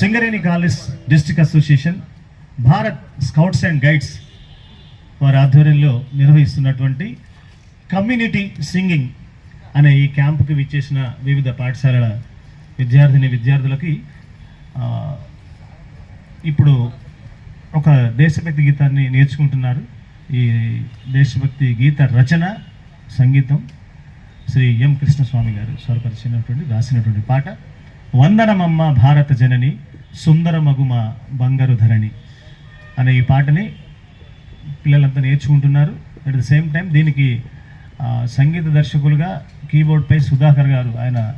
Singareni college district association Bharat scouts and guides వారి ఆధ్వర్యంలో నిర్వహిస్తున్నటువంటి కమ్యూనిటీ సింగింగ్ అనే ఈ క్యాంపుకి విచ్చేసిన వివిధ పాఠశాలల విద్యార్థిని విద్యార్థులకి ఇప్పుడు ఒక దేశభక్తి గీతాన్ని నేర్చుకుంటున్నారు. ఈ దేశభక్తి గీత రచన సంగీతం శ్రీ ఎం కృష్ణస్వామి గారు స్వరపరిచినటువంటి రాసినటువంటి పాట. వందనమమ్మ భారత జనని సుందర మగుమ బంగారు ధరణి అనే ఈ పాటని పిల్లలంతా నేర్చుకుంటున్నారు. అట్ ద సేమ్ టైం దీనికి సంగీత దర్శకులుగా కీబోర్డ్పై సుధాకర్ గారు ఆయన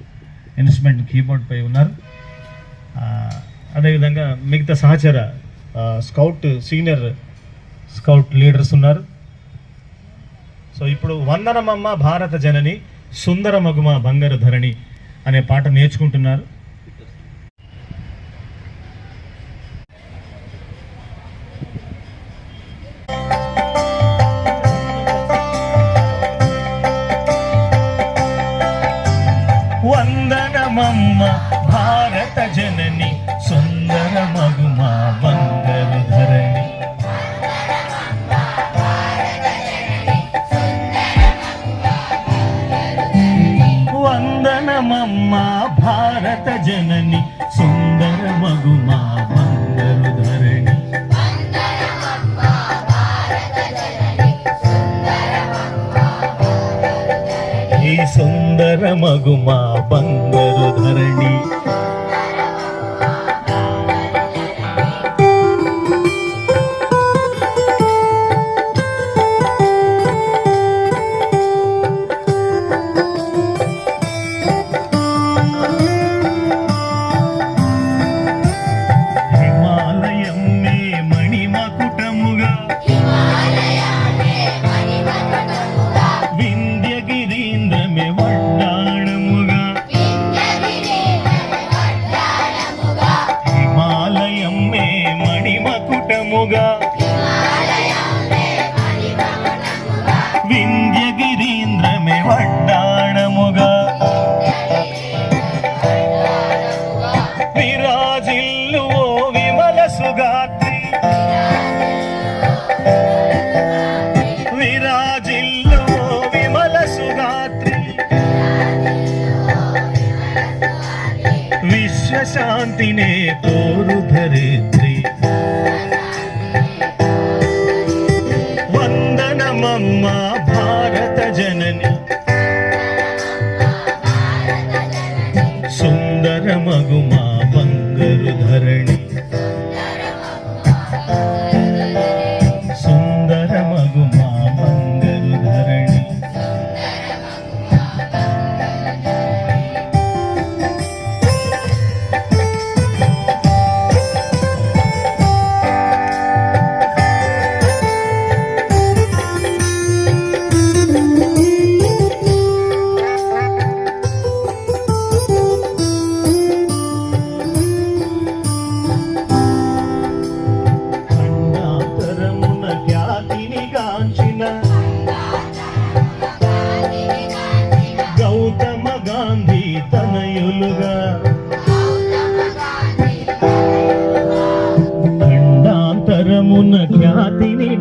ఇన్స్ట్రుమెంట్ కీబోర్డ్పై ఉన్నారు. అదేవిధంగా మిగతా సహచర స్కౌట్ సీనియర్ స్కౌట్ లీడర్స్ ఉన్నారు. సో ఇప్పుడు వందనమమ్మ భారత జనని సుందర మగుమ బంగారు ధరణి అనే పాట నేర్చుకుంటున్నారు. వందనమమ్మ భారత జనని సుందర మగుమా బంగారు ధరణి. వందనమమ్మ భారత జనని సుందర మగుమా బంగారు ఈ సుందర మగుమ బంగారు ధరణి. work. విశ్వశాంతినే తోరు ధరిత్రి. వందనమమ్మ.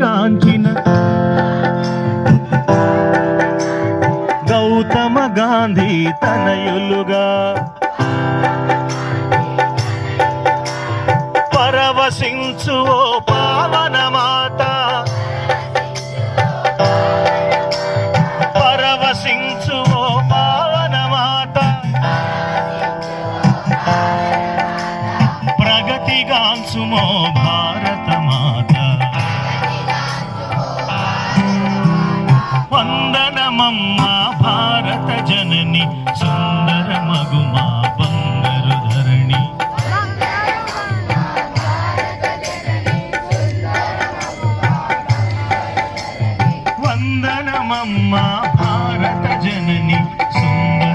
గాంచిన. గౌతమ గాంధీ తనయులుగా. పరవశించు ఓ పావన మాత. పరవశించు ఓ పావన మాత. ప్రగతిగాంచుమో భారత మాత. అందమమ్మ భారత జనని సుందర మగుమా బంగారు ధరణి. వందనమమ్మ భారత జనని సుందర